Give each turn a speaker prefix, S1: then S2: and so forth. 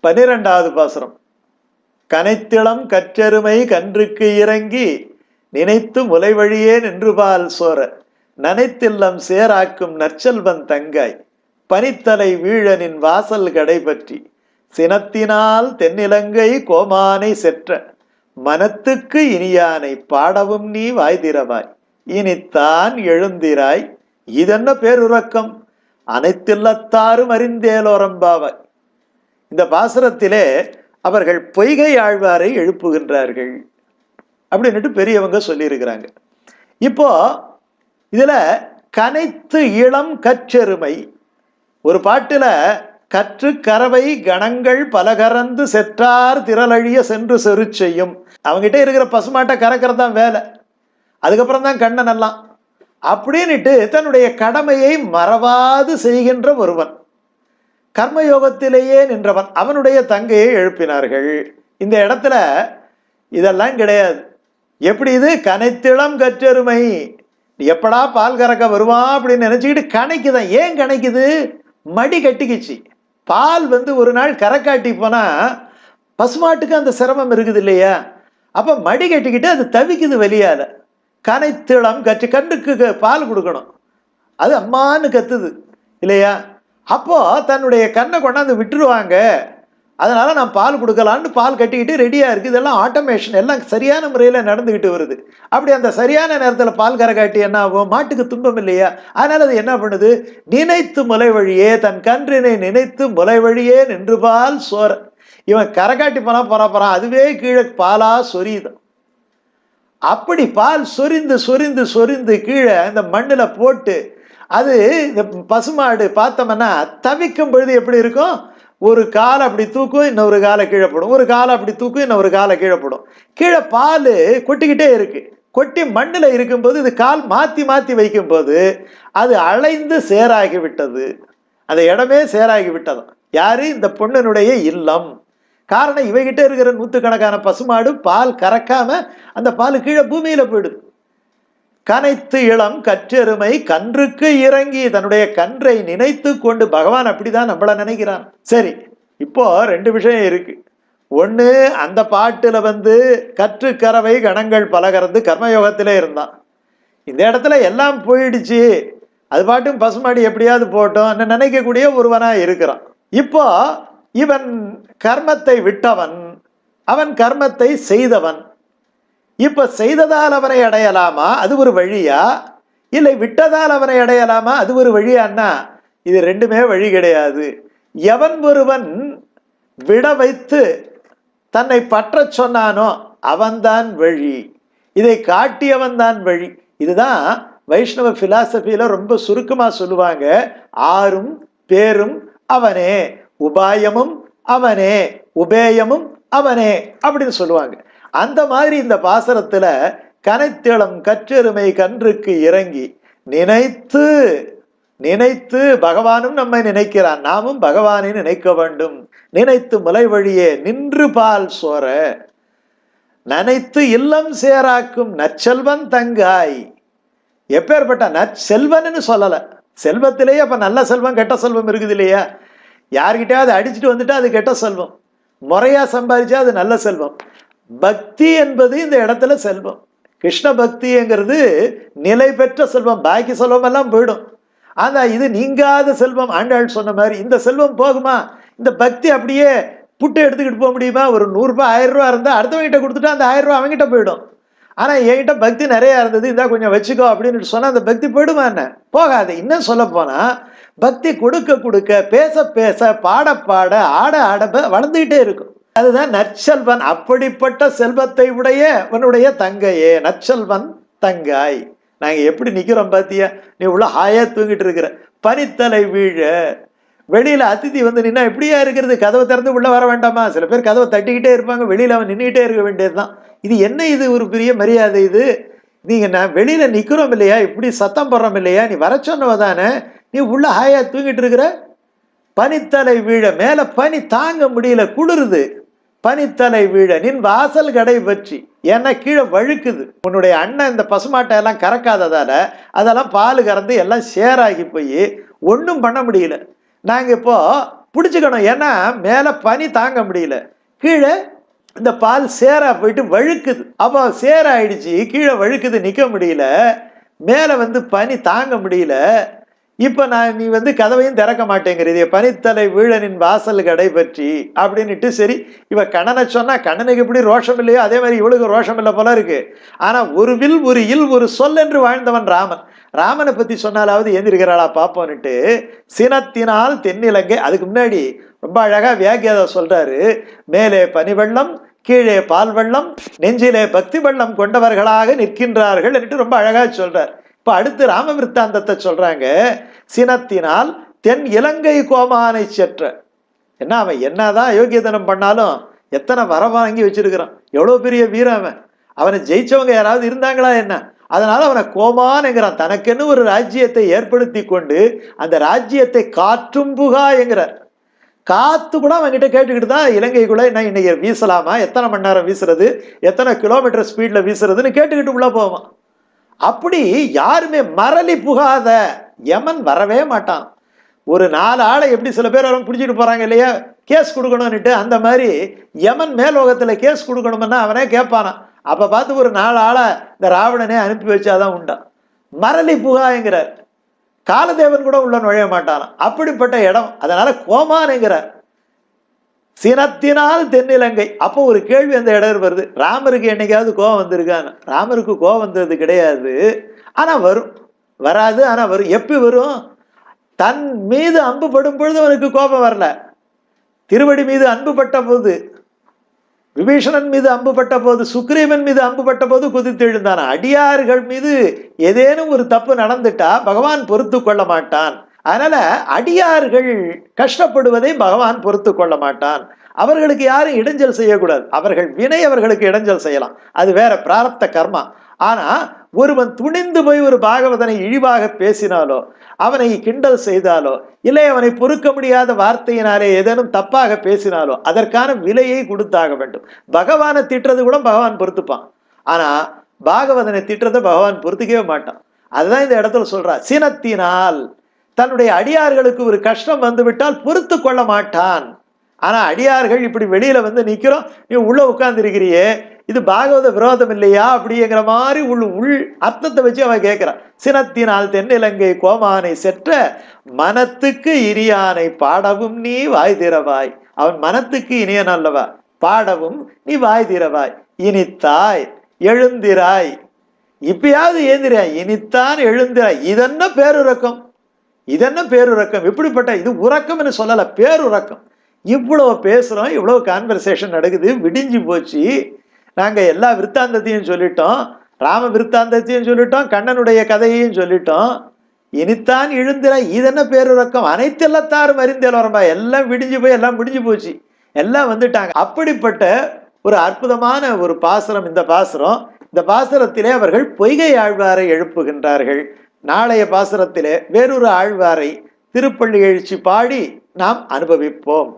S1: பனிரெண்டாவது பாசுரம். கனைத்திளம் கற்றெருமை கன்றுக்கு இறங்கி நினைத்து முலை வழியே நின்றுபால் சோர. நனைத்தில்லம் சேராக்கும் நற்செல்வன் தங்காய். பனித்தலை வீழனின் வாசல் கடைபற்றி சினத்தினால் தென்னிலங்கை கோமானை செற்ற. மனத்துக்கு இனியானை பாடவும் நீ வாய்திரவாய். இனித்தான் எழுந்திராய். இதென்ன பேருறக்கம்? அனைத்தில்லத்தாரும் அறிந்தேலோரம்பாவாய் இந்த பாசுரத்திலே அவர்கள் பொய்கை ஆழ்வாரை எழுப்புகின்றார்கள் அப்படின்னுட்டு பெரியவங்க சொல்லியிருக்கிறாங்க. இப்போ இதில் கனைத்து இளம் கற்றெருமை. ஒரு பாட்டில் கற்று கறவை கணங்கள் பலகறந்து செற்றார் திரளழிய சென்று செரு செய்யும். அவங்ககிட்ட இருக்கிற பசுமாட்டை கறக்கிறது தான் வேலை. அதுக்கப்புறம் தான் கண்ணன் எல்லாம். அப்படின்னுட்டு தன்னுடைய கடமையை மறவாது செய்கின்ற ஒருவன். கர்மயோகத்திலேயே நின்றவன் அவனுடைய தங்கையை எழுப்பினார்கள். இந்த இடத்துல இதெல்லாம் கிடையாது. எப்படி இது? கனைத்திளம் கற்றெருமை. எப்படா பால் கறக்க வருவான் அப்படின்னு நினச்சிக்கிட்டு கணைக்குதான் ஏன் கணைக்குது மடி கட்டிக்குச்சு. பால் வந்து ஒரு நாள் கறக்காட்டி போனால் பசுமாட்டுக்கு அந்த சிரமம் இருக்குது இல்லையா? அப்போ மடி கட்டிக்கிட்டு அது தவிக்குது வெளியால். கனைத்திளம் கற்று கண்ணுக்கு பால் கொடுக்கணும். அது அம்மான்னு கத்துது. இல்லையா? அப்போது தன்னுடைய கண்ணை கொண்டாந்து விட்டுருவாங்க. அதனால் நான் பால் கொடுக்கலான்னு பால் கட்டிக்கிட்டு ரெடியாக இருக்குது இதெல்லாம் ஆட்டோமேஷன் எல்லாம் சரியான முறையில் நடந்துக்கிட்டு வருது. அப்படி அந்த சரியான நேரத்தில் பால் கரகாட்டி என்ன ஆகும்? மாட்டுக்கு துன்பம் இல்லையா? அதனால் அது என்ன பண்ணுது? நினைத்து முலை வழியே தன் கன்றினை நினைத்து முலை வழியே நின்று பால் சோர இவன் கரகாட்டி போனால் போனா அதுவே கீழே பாலாக சொரியுதான் அப்படி பால் சொரிந்து சொரிந்து சொரிந்து கீழே அந்த மண்ணில் போட்டு அது இந்த பசுமாடு பார்த்தோம்னா தவிக்கும் பொழுது எப்படி இருக்கும்? ஒரு காலை அப்படி தூக்கும் இன்னொரு காலை கீழே போடும். ஒரு காலை அப்படி தூக்கும் இன்னொரு காலை கீழே போடும். கீழே பால் கொட்டிக்கிட்டே இருக்குது கொட்டி மண்ணில் இருக்கும்போது இது கால் மாற்றி மாற்றி வைக்கும்போது அது அலைந்து சேராகி விட்டது அந்த இடமே சேராகி விட்டதும் யாரு? இந்த பொண்ணினுடைய இல்லம். காரணம் இவைகிட்ட இருக்கிற நூற்றுக்கணக்கான பசுமாடு பால் கறக்காமல் அந்த பால் கீழே பூமியில் போயிடுது. கனைத்து இளம் கற்றெருமை கன்றுக்கு இறங்கி தன்னுடைய கன்றை நினைத்து கொண்டு பகவான் அப்படிதான் நம்மள நினைக்கிறான். சரி இப்போ ரெண்டு விஷயம் இருக்கு. ஒன்று அந்த பாட்டில் வந்து கற்றுக்கறவை கணங்கள் பலகறந்து கர்மயோகத்திலே இருந்தான். இந்த இடத்துல எல்லாம் போயிடுச்சு. அது பாட்டும் பசுமாடி எப்படியாவது போட்டோம் நினைக்கக்கூடிய ஒருவனாக இருக்கிறான். இப்போ இவன் கர்மத்தை விட்டவன் அவன் கர்மத்தை செய்தவன் இப்போ செய்ததால் அவனை அடையலாமா? அது ஒரு வழியா? இல்லை விட்டதால் அவனை அடையலாமா? அது ஒரு வழியான்னா? இது ரெண்டுமே வழி கிடையாது. எவன் ஒருவன் விட வைத்து தன்னை பற்றச் சொன்னானோ அவன்தான் வழி. இதை காட்டியவன் தான் வழி. இதுதான் வைஷ்ணவ பிலாசபியில ரொம்ப சுருக்கமா சொல்லுவாங்க. ஆறும் பேரும் அவனே உபாயமும் அவனே உபேயமும் அவனே அப்படின்னு சொல்லுவாங்க. அந்த மாதிரி இந்த பாசரத்துல கனைத்திளம் கற்றெருமை கன்றுக்கு இறங்கி நினைத்து நினைத்து பகவானும் நம்மை நினைக்கிறான். நாமும் பகவானை நினைக்க வேண்டும். நினைத்து முலை வழியே நின்று பால் சோர நினைத்து இல்லம் சேராக்கும் நச்செல்வன் தங்காய். எப்பேற்பட்ட நற்செல்வன்னு சொல்லல. செல்வத்திலேயே அப்ப நல்ல செல்வம் கெட்ட செல்வம் இருக்குது இல்லையா? யார்கிட்டயாவது அடிச்சுட்டு வந்துட்டா அது கெட்ட செல்வம். முறையா சம்பாதிச்சா அது நல்ல செல்வம். பக்தி என்பது இந்த இடத்துல செல்வம். கிருஷ்ண பக்திங்கிறது நிலை பெற்ற செல்வம். பாக்கி செல்வம் எல்லாம் போயிடும். ஆனா இது நீங்காத செல்வம். ஆண்டாள் சொன்ன மாதிரி இந்த செல்வம் போகுமா? இந்த பக்தி அப்படியே புட்டு எடுத்துக்கிட்டு போக முடியுமா? ஒரு நூறுரூபா ஆயிரம் ரூபா இருந்தால் அடுத்தவங்கிட்ட கொடுத்துட்டா அந்த ஆயிரம் ரூபா அவங்ககிட்ட போயிடும். ஆனால் என்கிட்ட பக்தி நிறையா இருந்தது. இந்தா கொஞ்சம் வச்சுக்கோ அப்படின்னு சொன்னால் அந்த பக்தி போயிடுமா என்ன? போகாது. இன்னும் சொல்ல போனால் பக்தி கொடுக்க கொடுக்க பேச பேச பாட பாட ஆட ஆட ப- இருக்கும். அதுதான் நற்செல்வன். அப்படிப்பட்ட செல்வத்தை உடைய உன்னுடைய தங்கையே நற்செல்வன் தங்காய். நாங்கள் எப்படி நிற்கிறோம் பாத்தியா? நீ உள்ள ஹாயா தூங்கிட்டு இருக்கிற. பனித்தலை வீழ. வெளியில் அதிதி வந்து நின்னா எப்படியா இருக்கிறது? கதவை திறந்து உள்ளே வர வேண்டாமா? சில பேர் கதவை தட்டிக்கிட்டே இருப்பாங்க. வெளியில் அவன் நின்றுகிட்டே இருக்க வேண்டியதுதான். இது என்ன இது? ஒரு பெரிய மரியாதை இது. நீங்கள் நான் வெளியில் நிற்கிறோம் இல்லையா? இப்படி சத்தம் போடுறோம் இல்லையா? நீ வர சொன்னவ தானே. நீ உள்ளே ஹாயா தூங்கிட்டு இருக்கிற? பனித்தலை வீழ. மேலே பனி தாங்க முடியல. குளிருது. பனித்தலை வீழ நின் வாசல் கடை பற்றி ஏன்னா கீழே வழுக்குது. உன்னுடைய அண்ணன் இந்த பசுமாட்டை எல்லாம் கறக்காததால அதெல்லாம் பால் கறந்து எல்லாம் சேராகி போய் ஒன்றும் பண்ண முடியல. நாங்கள் இப்போ பிடிச்சிக்கணும். ஏன்னா மேலே பனி தாங்க முடியல. கீழே இந்த பால் சேரா போயிட்டு வழுக்குது. அப்போ சேராயிடுச்சு கீழே வழுக்குது நிற்க முடியல. மேலே வந்து பனி தாங்க முடியல. இப்போ நான் நீ வந்து கதவையும் திறக்க மாட்டேங்கிறது பனித்தலை வீழனின் வாசல் கடை பற்றி அப்படின்னுட்டு சரி இவ கண்ணனை சொன்னால் கண்ணனுக்கு எப்படி ரோஷம் இல்லையோ? அதே மாதிரி இவளுக்கு ரோஷம் இல்லை போல இருக்கு. ஆனால் ஒரு வில் ஒரு இல் ஒரு சொல் என்று வாழ்ந்தவன் ராமன். ராமனை பற்றி சொன்னாலாவது எந்திருக்கிறாளா பார்ப்போன்ட்டு சினத்தினால் தென்னிலங்கை அதுக்கு முன்னாடி ரொம்ப அழகாக வியாக்கியாத சொல்கிறாரு மேலே பனிவெள்ளம் கீழே பால் வெள்ளம் நெஞ்சிலே பக்தி வெள்ளம் கொண்டவர்களாக நிற்கின்றார்கள் என்று ரொம்ப அழகாக சொல்கிறார் இப்போ அடுத்து ராம விருத்தாந்தத்தை சொல்கிறாங்க சினத்தினால் தென் இலங்கை கோமானை செற்ற. என்ன அவன் என்னதான் யோகியதனம் பண்ணாலும் எத்தனை வர வாங்கி வச்சிருக்கிறான். எவ்வளோ பெரிய வீரன் அவன். அவனை ஜெயிச்சவங்க யாராவது இருந்தாங்களா என்ன? அதனால அவனை கோமான்ங்கிறான் தனக்கென்னு ஒரு ராஜ்யத்தை ஏற்படுத்தி கொண்டு அந்த ராஜ்யத்தை காற்றும் புகா என்கிறார். காத்து கூட அவன்கிட்ட கேட்டுக்கிட்டு தான் இலங்கைக்குள்ள என்ன இன்னைக்கு வீசலாமா? எத்தனை மணி நேரம் வீசுறது? எத்தனை கிலோமீட்டர் ஸ்பீட்ல வீசுறதுன்னு கேட்டுக்கிட்டு உள்ள போவான். அப்படி யாருமே மரளி புகாத யமன் வரவே மாட்டான். ஒரு நாலு ஆளை எப்படி சில பேர் அவங்க பிடிச்சிட்டு போகிறாங்க இல்லையா? கேஸ் கொடுக்கணும்னுட்டு அந்த மாதிரி யமன் மேலோகத்தில் கேஸ் கொடுக்கணும்னா அவனே கேட்பானான். அப்போ பார்த்து ஒரு நாலு ஆளை இந்த ராவணனே அனுப்பி வச்சாதான் உண்டான் மரளி புகாங்கிறார் காலதேவன் கூட உள்ள நுழைய மாட்டானான் அப்படிப்பட்ட இடம். அதனால கோமானுங்கிறார். சினத்தினால் தென்னிலங்கை. அப்போ ஒரு கேள்வி அந்த இடம் வருது. ராமருக்கு என்னைக்காவது கோவம் வந்திருக்கான்னு. ராமருக்கு கோவம் வந்தது கிடையாது. ஆனால் வரும். வராது ஆனால் வரும். எப்படி வரும்? தன் மீது அன்பு படும் பொழுது அவனுக்கு கோபம் வரல. திருவடி மீது அன்பு பட்ட போது விபீஷணன் மீது அம்பு பட்ட போது சுக்ரீவன் மீது அம்பு பட்ட போது குதித்து எழுந்தான். அடியார்கள் மீது ஏதேனும் ஒரு தப்பு நடந்துட்டா பகவான் பொறுத்து கொள்ள மாட்டான். அதனால அடியார்கள் கஷ்டப்படுவதை பகவான் பொறுத்து கொள்ள மாட்டான். அவர்களுக்கு யாரும் இடைஞ்சல் செய்யக்கூடாது. அவர்கள் வினை அவர்களுக்கு இடைஞ்சல் செய்யலாம். அது வேற பிராரப்த கர்மா. ஆனா ஒருவன் துணிந்து போய் ஒரு பாகவதனை இழிவாக பேசினாலோ அவனை கிண்டல் செய்தாலோ இல்லை அவனை பொறுக்க முடியாத வார்த்தையினாலே ஏதேனும் தப்பாக பேசினாலோ அதற்கான விலையை கொடுத்தாக வேண்டும். பகவானை திட்டுறது கூட பகவான் பொறுத்துப்பான். ஆனா பாகவதனை திட்டுறதை பகவான் பொறுத்துக்கவே மாட்டான். அதுதான் இந்த இடத்துல சொல்றா சினத்தினால் தன்னுடைய அடியார்களுக்கு ஒரு கஷ்டம் வந்துவிட்டால் பொறுத்து கொள்ள மாட்டான். ஆனா அடியார்கள் இப்படி வெளியில வந்து நிக்கிறோம் நீ உள்ள உட்கார்ந்து இருக்கிறியே இது பாகவத விரோதம் இல்லையா அப்படிங்கிற மாதிரி உள் உள் அர்த்தத்தை வச்சு அவன் கேட்குறான். சினத்தினால் தென்னிலங்கை கோமானை செற்ற மனத்துக்கு இனியானை பாடவும் நீ வாய் திறவாய். அவன் மனத்துக்கு இனிய நல்லவா பாடவும் நீ வாய் திறவாய். இனித்தாய் எழுந்திராய். இப்பயாவது ஏந்திரியா. இனித்தான் எழுந்திராய். இதென்ன பேருறக்கம்? இதென்ன பேருறக்கம்? இப்படிப்பட்ட இது உறக்கம்னு சொல்லலை பேருறக்கம். இவ்வளவு பேசுகிறோம் இவ்வளவு கான்வர்சேஷன் நடக்குது விடிஞ்சு போச்சு. நாங்கள் எல்லா விற்த்தாந்தத்தையும் சொல்லிட்டோம் ராம விற்த்தாந்தத்தையும் சொல்லிட்டோம் கண்ணனுடைய கதையையும் சொல்லிட்டோம். இனித்தான் எழுந்திர இதென்ன பேருறக்கம்? அனைத்து எல்லாத்தாரும் அறிந்தேலோரம்பா எல்லாம் விடிஞ்சு போய் எல்லாம் முடிஞ்சு போச்சு. எல்லாம் வந்துட்டாங்க. அப்படிப்பட்ட ஒரு அற்புதமான ஒரு பாசுரம் இந்த பாசுரம். இந்த பாசுரத்திலே அவர்கள் பொய்கை ஆழ்வாரை எழுப்புகின்றார்கள். நாளைய பாசுரத்திலே வேறொரு ஆழ்வாரை திருப்பள்ளி எழுச்சி பாடி நாம் அனுபவிப்போம்.